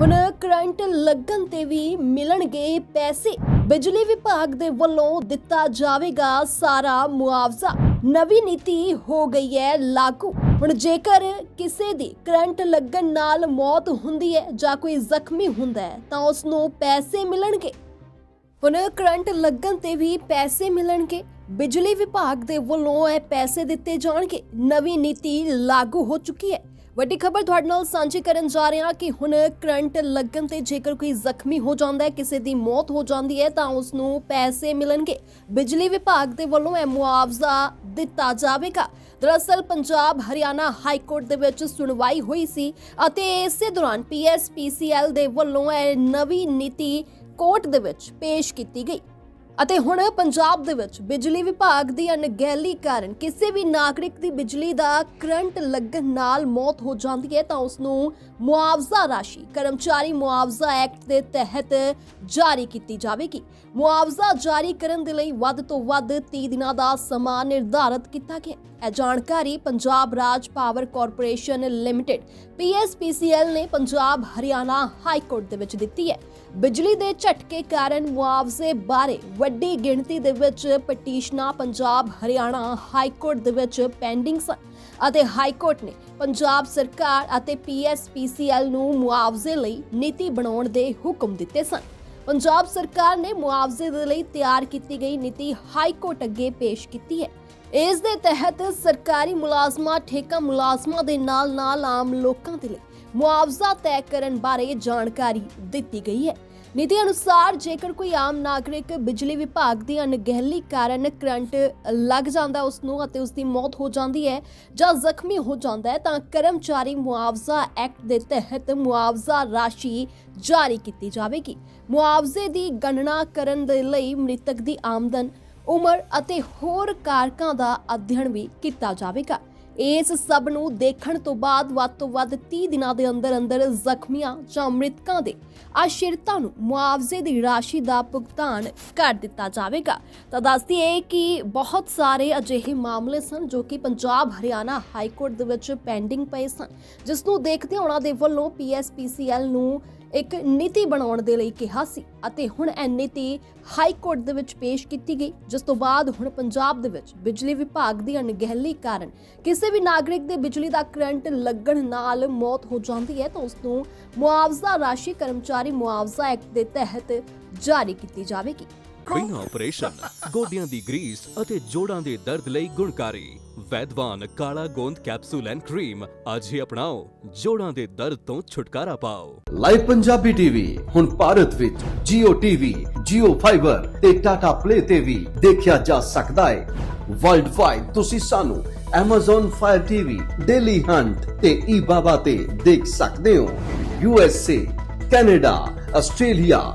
ਹੁਣ ਕਰੰਟ ਲੱਗਣ ਤੇ ਵੀ ਮਿਲਣਗੇ ਪੈਸੇ। ਬਿਜਲੀ ਵਿਭਾਗ ਦੇ ਵੱਲੋਂ ਦਿੱਤਾ ਜਾਵੇਗਾ ਸਾਰਾ ਮੁਆਵਜ਼ਾ। ਨਵੀਂ ਨੀਤੀ ਹੋ ਗਈ ਹੈ ਲਾਗੂ। ਹੁਣ ਜੇਕਰ ਕਿਸੇ ਦੀ ਕਰੰਟ ਲੱਗਣ ਨਾਲ ਮੌਤ ਹੁੰਦੀ ਹੈ ਜਾਂ ਕੋਈ ਜ਼ਖਮੀ ਹੁੰਦਾ ਹੈ, ਤਾਂ ਉਸ ਨੂੰ ਪੈਸੇ ਮਿਲਣਗੇ। ਹੁਣ ਕਰੰਟ ਲੱਗਣ ਤੇ ਵੀ ਪੈਸੇ ਮਿਲਣਗੇ। ਬਿਜਲੀ ਵਿਭਾਗ ਦੇ ਵੱਲੋਂ ਇਹ ਪੈਸੇ ਦਿੱਤੇ ਜਾਣਗੇ। ਨਵੀਂ ਨੀਤੀ ਲਾਗੂ ਹੋ ਚੁੱਕੀ ਹੈ। ਵੱਡੀ ਖਬਰ ਤੁਹਾਡੇ ਨਾਲ ਸਾਂਝੀ ਕਰਨ ਜਾ ਰਹੇ ਹਾਂ ਕਿ ਹੁਣ ਕਰੰਟ ਲੱਗਣ ਤੇ ਜੇਕਰ ਕੋਈ ਜ਼ਖਮੀ ਹੋ ਜਾਂਦਾ ਹੈ, ਕਿਸੇ ਦੀ ਮੌਤ ਹੋ ਜਾਂਦੀ ਹੈ, ਤਾਂ ਉਸ ਨੂੰ ਪੈਸੇ ਮਿਲਣਗੇ। ਬਿਜਲੀ ਵਿਭਾਗ ਦੇ ਵੱਲੋਂ ਇਹ ਮੁਆਵਜ਼ਾ ਦਿੱਤਾ ਜਾਵੇਗਾ। ਦਰਅਸਲ ਪੰਜਾਬ, ਹਰਿਆਣਾ ਹਾਈ ਕੋਰਟ ਦੇ ਵਿੱਚ ਸੁਣਵਾਈ ਹੋਈ ਸੀ ਅਤੇ ਇਸੇ ਦੌਰਾਨ ਪੀਐਸਪੀਸੀਐਲ ਦੇ ਵੱਲੋਂ ਇਹ ਨਵੀਂ ਨੀਤੀ ਕੋਰਟ ਦੇ ਵਿੱਚ ਪੇਸ਼ ਕੀਤੀ ਗਈ। ਅਤੇ ਹੁਣ ਪੰਜਾਬ ਦੇ ਵਿੱਚ ਬਿਜਲੀ ਵਿਭਾਗ ਦੀ ਅਣਗਹਿਲੀ ਕਾਰਨ ਕਿਸੇ ਵੀ ਨਾਗਰਿਕ ਦੀ ਬਿਜਲੀ ਦਾ ਕਰੰਟ ਲੱਗਣ ਨਾਲ ਮੌਤ ਹੋ ਜਾਂਦੀ ਹੈ ਤਾਂ ਉਸ ਨੂੰ ਮੁਆਵਜ਼ਾ ਰਾਸ਼ੀ, ਕਰਮਚਾਰੀ ਮੁਆਵਜ਼ਾ ਐਕਟ ਦੇ ਤਹਿਤ ਜਾਰੀ ਕੀਤੀ ਜਾਵੇਗੀ। ਮੁਆਵਜ਼ਾ ਜਾਰੀ ਕਰਨ ਦੇ ਲਈ ਵੱਧ ਤੋਂ ਵੱਧ 30 ਦਿਨਾਂ ਦਾ ਸਮਾਂ ਨਿਰਧਾਰਤ ਕੀਤਾ ਗਿਆ ਇਹ ਜਾਣਕਾਰੀ ਪੰਜਾਬ ਰਾਜ ਪਾਵਰ ਕਾਰਪੋਰੇਸ਼ਨ ਲਿਮਟਿਡ, ਪੀਐਸਪੀਸੀਐਲ ਨੇ ਪੰਜਾਬ ਹਰਿਆਣਾ ਹਾਈ ਕੋਰਟ ਦੇ ਵਿੱਚ ਦਿੱਤੀ ਹੈ। ਬਿਜਲੀ ਦੇ ਝਟਕੇ ਕਾਰਨ ਮੁਆਵਜ਼ੇ ਬਾਰੇ ਵੱਡੀ ਗਿਣਤੀ ਦੇ ਵਿੱਚ ਪਟੀਸ਼ਨਾਂ, ਪੰਜਾਬ, ਹਰਿਆਣਾ ਹਾਈ ਕੋਰਟ ਦੇ ਵਿੱਚ ਪੈਂਡਿੰਗ ਅਤੇ ਹਾਈ ਕੋਰਟ ਨੇ ਪੰਜਾਬ ਸਰਕਾਰ ਅਤੇ ਪੀਐਸਪੀਸੀਐਲ ਨੂੰ ਮੁਆਵਜ਼ੇ ਲਈ ਨੀਤੀ ਬਣਾਉਣ ਦੇ ਹੁਕਮ ਦਿੱਤੇ ਸਨ। ਪੰਜਾਬ ਸਰਕਾਰ ਨੇ ਮੁਆਵਜ਼ੇ ਦੇ ਲਈ ਤਿਆਰ ਕੀਤੀ ਗਈ ਨੀਤੀ ਹਾਈ ਕੋਰਟ ਅੱਗੇ ਪੇਸ਼ ਕੀਤੀ ਹੈ। ਇਸ ਦੇ ਤਹਿਤ ਸਰਕਾਰੀ ਮੁਲਾਜ਼ਮਾਂ, ਠੇਕਾ ਮੁਲਾਜ਼ਮਾਂ ਦੇ ਨਾਲ-ਨਾਲ ਆਮ ਲੋਕਾਂ ਦੇ ਲਈ ਮੁਆਵਜ਼ਾ ਤੈਅ ਕਰਨ ਬਾਰੇ ਜਾਣਕਾਰੀ ਦਿੱਤੀ ਗਈ ਹੈ। ਨੀਤੀ ਅਨੁਸਾਰ ਜੇਕਰ ਕੋਈ ਆਮ ਨਾਗਰਿਕ ਬਿਜਲੀ ਵਿਭਾਗ ਦੀ ਅਣਗਹਿਲੀ ਕਾਰਨ ਕਰੰਟ ਲੱਗ ਜਾਂਦਾ ਉਸ ਨੂੰ ਅਤੇ ਉਸ ਦੀ ਮੌਤ ਹੋ ਜਾਂਦੀ ਹੈ ਜਾਂ ਜ਼ਖਮੀ ਹੋ ਜਾਂਦਾ ਹੈ, ਤਾਂ ਕਰਮਚਾਰੀ ਮੁਆਵਜ਼ਾ ਐਕਟ ਦੇ ਤਹਿਤ ਮੁਆਵਜ਼ਾ ਰਾਸ਼ੀ ਜਾਰੀ ਕੀਤੀ ਜਾਵੇਗੀ। ਮੁਆਵਜ਼ੇ ਦੀ ਗਣਨਾ ਕਰਨ ਦੇ ਲਈ ਮ੍ਰਿਤਕ ਦੀ ਆਮਦਨ, ਉਮਰ ਅਤੇ ਹੋਰ ਕਾਰਕਾਂ ਦਾ ਅਧਿਐਨ ਵੀ ਕੀਤਾ ਜਾਵੇਗਾ। ਇਸ ਸਭ ਨੂੰ ਦੇਖਣ ਤੋਂ ਬਾਅਦ ਵੱਧ ਤੋਂ ਵੱਧ 30 ਦਿਨਾਂ ਦੇ ਅੰਦਰ ਅੰਦਰ ਜ਼ਖਮੀਆਂ ਜਾਂ ਮ੍ਰਿਤਕਾਂ ਦੇ ਆਸ਼ਰਿਤਾਂ ਨੂੰ ਮੁਆਵਜ਼ੇ ਦੀ ਰਾਸ਼ੀ ਦਾ ਭੁਗਤਾਨ ਕਰ ਦਿੱਤਾ ਜਾਵੇਗਾ। ਤਾਂ ਦੱਸਦੀ ਹੈ ਕਿ ਬਹੁਤ ਸਾਰੇ ਅਜਿਹੇ ਮਾਮਲੇ ਸਨ ਜੋ ਕਿ ਪੰਜਾਬ ਹਰਿਆਣਾ ਹਾਈ ਕੋਰਟ ਦੇ ਵਿੱਚ ਪੈਂਡਿੰਗ ਪਏ ਸਨ। ਜਿਸ ਨੂੰ ਦੇਖਦੇ ਉਹਨਾਂ ਦੇ ਵੱਲੋਂ ਪੀਐਸਪੀਸੀਐਲ ਨੂੰ ਇੱਕ ਨੀਤੀ ਬਣਾਉਣ ਦੇ ਲਈ ਕਿਹਾ ਸੀ ਅਤੇ ਹੁਣ ਇਹ ਨੀਤੀ ਹਾਈ ਕੋਰਟ ਦੇ ਵਿੱਚ ਪੇਸ਼ ਕੀਤੀ ਗਈ, ਜਿਸ ਤੋਂ ਬਾਅਦ ਹੁਣ ਪੰਜਾਬ ਦੇ ਵਿੱਚ ਬਿਜਲੀ ਵਿਭਾਗ ਦੀ ਅਣਗਹਿਲੀ ਕਾਰਨ ਕਿਸੇ ਵੀ ਨਾਗਰਿਕ ਦੇ ਬਿਜਲੀ ਦਾ ਕਰੰਟ ਲੱਗਣ ਨਾਲ ਮੌਤ ਹੋ ਜਾਂਦੀ ਹੈ ਤਾਂ ਉਸ ਨੂੰ ਮੁਆਵਜ਼ਾ ਰਾਸ਼ੀ ਕਰਮਚਾਰੀ ਮੁਆਵਜ਼ਾ ਐਕਟ ਦੇ ਤਹਿਤ ਜਾਰੀ ਕੀਤੀ ਜਾਵੇਗੀ। ਬਿਨਾਂ ਆਪਰੇਸ਼ਨ ਗੋਡਿਆਂ ਦੀ ਗਰੀਸ ਅਤੇ ਜੋੜਾਂ ਦੇ ਦਰਦ ਲਈ ਗੁਣਕਾਰੀ। ਵੈਦਵਾਨ ਕਾਲਾ ਗੋਂਦ ਕੈਪਸੂਲ ਐਂਡ ਕਰੀਮ ਅੱਜ ਹੀ ਅਪਣਾਓ। ਜੋੜਾਂ ਦੇ ਦਰਦ ਤੋਂ ਛੁਟਕਾਰਾ ਪਾਓ। ਲਾਈਵ ਪੰਜਾਬੀ ਟੀਵੀ ਹੁਣ ਭਾਰਤ ਵਿੱਚ Jio TV, Jio Fiber ਤੇ Tata Play ਤੇ ਵੀ ਦੇਖਿਆ ਜਾ ਸਕਦਾ ਹੈ। ਵਰਲਡ ਵਾਈਡ ਤੁਸੀਂ ਸਾਨੂੰ Amazon Fire TV, Daily Hunt ਤੇ eBaba ਤੇ ਦੇਖ ਸਕਦੇ ਹੋ। USA, Canada, Australia,